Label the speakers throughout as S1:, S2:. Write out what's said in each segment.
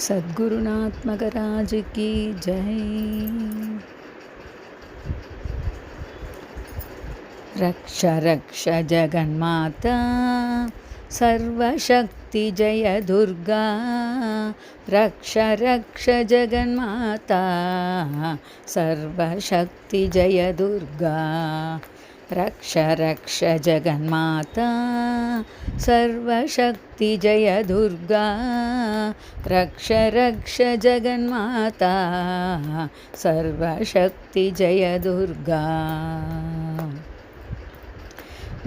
S1: सद्गुरुनाथ मगराज की जय। रक्ष रक्ष जगन्माता सर्वशक्ति जय दुर्गा। रक्ष रक्ष जगन्माता सर्वशक्ति जय दुर्गा रक्ष रक्ष जगन्माता सर्वशक्ति जय दुर्गा रक्ष रक्ष जगन्माता सर्वशक्ति जय दुर्गा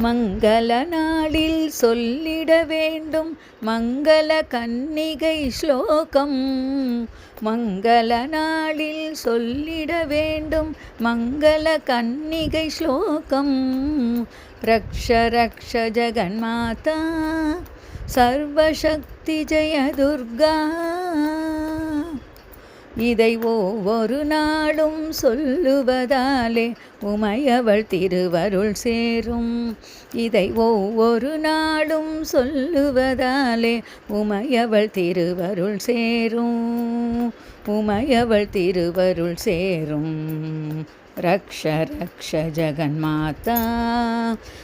S1: மங்கள நாளில் சொல்லிட வேண்டும். மங்கள கன்னிகை ஸ்லோகம். மங்கள நாளில் சொல்லிட வேண்டும். மங்கள கன்னிகை ஸ்லோகம். ரக்ஷ ரக்ஷ ஜெகன்மாதா. சர்வசக்தி ஜெய துர்கா. இதை ஒவ்வொரு நாளும் சொல்லுவதாலே உமையவள் திருவருள் சேரும். இதை ஒவ்வொரு நாளும் சொல்லுவதாலே உமையவள் திருவருள் சேரும். உமையவள் திருவருள் சேரும். रक्ष रक्ष जगन्माता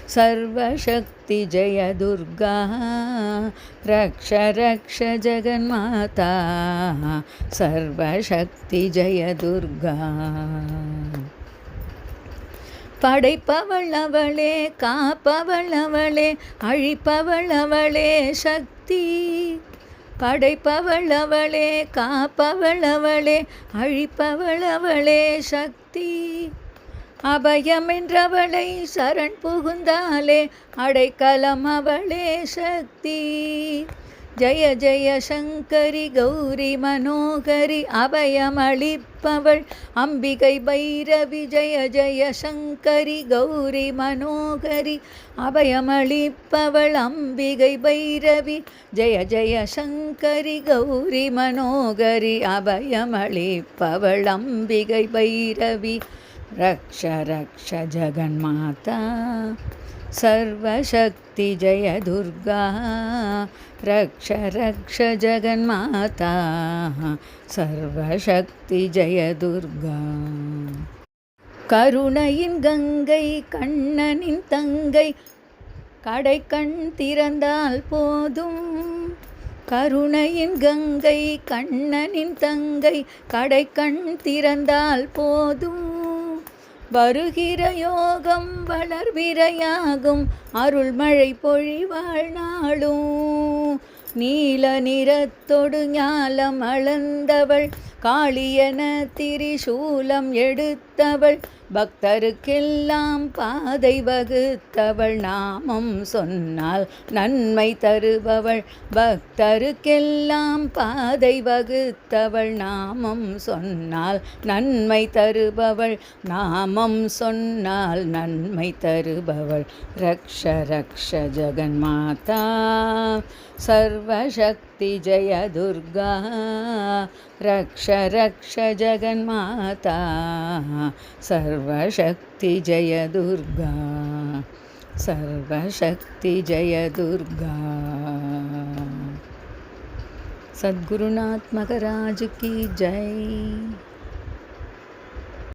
S1: सर्वशक्ति जय दुर्गा रक्ष रक्ष जगन्माता सर्वशक्ति जय दुर्गा படைப்பவள் அவளே காப்பவள் அவளே அழிப்பவள் அவளே சக்தி படைப்பவள் அவளே காப்பவள் அவளே அழிப்பவள் அவளே சக்தி. அபயமென்றவளை சரண் புகுந்தாலே அடைக்கலம் அவளே சக்தி. ஜய ஜய சங்கரி கௌரி மனோகரி அபயமளிப்பவள். அம்பிகை பைரவி ஜய ஜய சங்கரி கௌரி மனோகரி அபயமளிப்பவள். அம்பிகை பைரவி ஜய ஜய சங்கரி கௌரி மனோகரி அபயமளிப்பவள். அம்பிகை பைரவி ரக்ஷ ரக்ஷ ஜகன்மாதா सर्वशक्ति जय दुर्गा रक्ष रक्ष जगन्माता सर्वशक्ति जय दुर्गा கருணையின் கங்கை கண்ணனின் தங்கை கடை கண் திறந்தால் போதும் கருணையின் கங்கை கண்ணனின் தங்கை கடை கண் திறந்தால் போதும் வருகிற யோகம் வளர்விரையாகும் அருள்மழை பொழிவாழ் நாளும். நீல நிறத்தொடு ஞாலம் அளந்தவள். காளியன திரிசூலம் எடுத்தவள் பக்தருக்கெல்லாம் பாதை வகுத்தவள். நாமம் சொன்னால் நன்மை தருபவள் பக்தருக்கெல்லாம் பாதை வகுத்தவள். நாமம் சொன்னால் நன்மை தருபவள் நாமம் சொன்னால் நன்மை தருபவள். ரக்ஷ ரக்ஷ ஜெகன்மாதா சர்வசக்தி ஜெய துர்கா. ரக்ஷ रक्ष जगन्माता सर्वशक्तिजय दुर्गा सर्वशक्तिजय दुर्गा सद्गुरुनात्मकराज की जय।